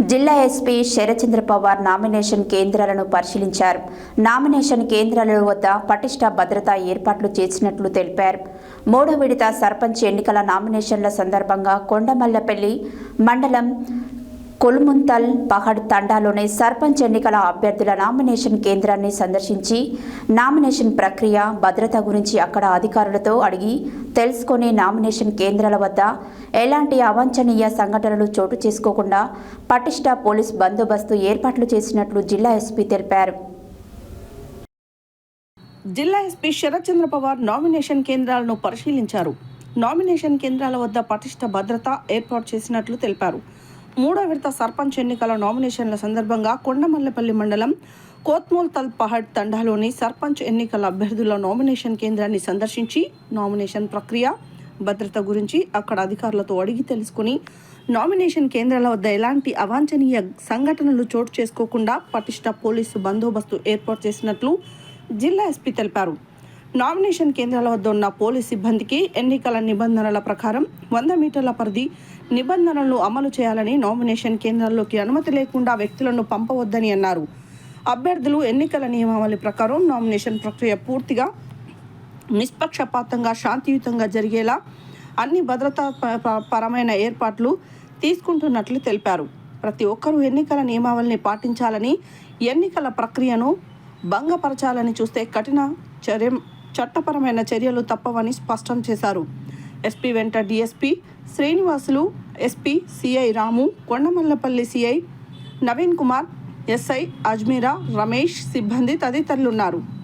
జిల్లా SP Sarachandra Pawar nomination కేంద్రాలను పరిశీలించారు. నామినేషన్ కేంద్రాల వద్ద పటిష్ట భద్రతా ఏర్పాట్లు చేసినట్లు తెలిపారు. మూడో విడత సర్పంచ్ ఎన్నికల నామినేషన్ల సందర్భంగా కొండమల్లపల్లి మండలం కుల్ముంతల్ పహడ్ తండాలోని సర్పంచ్ ఎన్నికల అభ్యర్థుల నామినేషన్ కేంద్రాన్ని సందర్శించి నామినేషన్ ప్రక్రియ భద్రత గురించి అక్కడ అధికారులతో అడిగి తెలుసుకుని నామినేషన్ కేంద్రాల వద్ద ఎలాంటి అవాంఛనీయ సంఘటనలు చోటు చేసుకోకుండా పటిష్ట పోలీస్ బందోబస్తు ఏర్పాట్లు చేసినట్లు జిల్లా ఎస్పీ తెలిపారు. జిల్లా ఎస్పీ శరత్చంద్ర పవార్ నామినేషన్ కేంద్రాలను పరిశీలించారు. నామినేషన్ కేంద్రాల వద్ద పటిష్ట భద్రత ఏర్పాటు చేసినట్లు తెలిపారు. మూడో విడత సర్పంచ్ ఎన్నికల నామినేషన్ల సందర్భంగా కొండమల్లపల్లి మండలం కోత్మూల్ తల్ పహడ్ తండాలోని సర్పంచ్ ఎన్నికల అభ్యర్థుల నామినేషన్ కేంద్రాన్ని సందర్శించి నామినేషన్ ప్రక్రియ భద్రత గురించి అక్కడ అధికారులతో అడిగి తెలుసుకుని నామినేషన్ కేంద్రాల వద్ద ఎలాంటి అవాంఛనీయ సంఘటనలు చోటు చేసుకోకుండా పటిష్ట పోలీసు బందోబస్తు ఏర్పాటు చేసినట్లు జిల్లా ఎస్పీ తెలిపారు. నామినేషన్ కేంద్రాల వద్ద ఉన్న పోలీస్ సిబ్బందికి ఎన్నికల నిబంధనల ప్రకారం వంద మీటర్ల పరిధి నిబంధనలను అమలు చేయాలని నామినేషన్ కేంద్రాల్లోకి అనుమతి లేకుండా వ్యక్తులను పంపవద్దని అన్నారు. అభ్యర్థులు ఎన్నికల నియమావళి ప్రకారం నామినేషన్ ప్రక్రియ పూర్తిగా నిష్పక్షపాతంగా శాంతియుతంగా జరిగేలా అన్ని భద్రతా ప- ప- పరమైన ఏర్పాట్లు తీసుకుంటున్నట్లు తెలిపారు. ప్రతి ఒక్కరూ ఎన్నికల నియమావళిని పాటించాలని ఎన్నికల ప్రక్రియను భంగపరచాలని చూస్తే కఠిన చర్య చట్టపరమైన చర్యలు తప్పవని స్పష్టం చేశారు. ఎస్పీ వెంట DSP Srinivasulu SP CI Ramu Kondamallapalli CI Naveen Kumar SI Ajmeera Ramesh సిబ్బంది తదితరులున్నారు.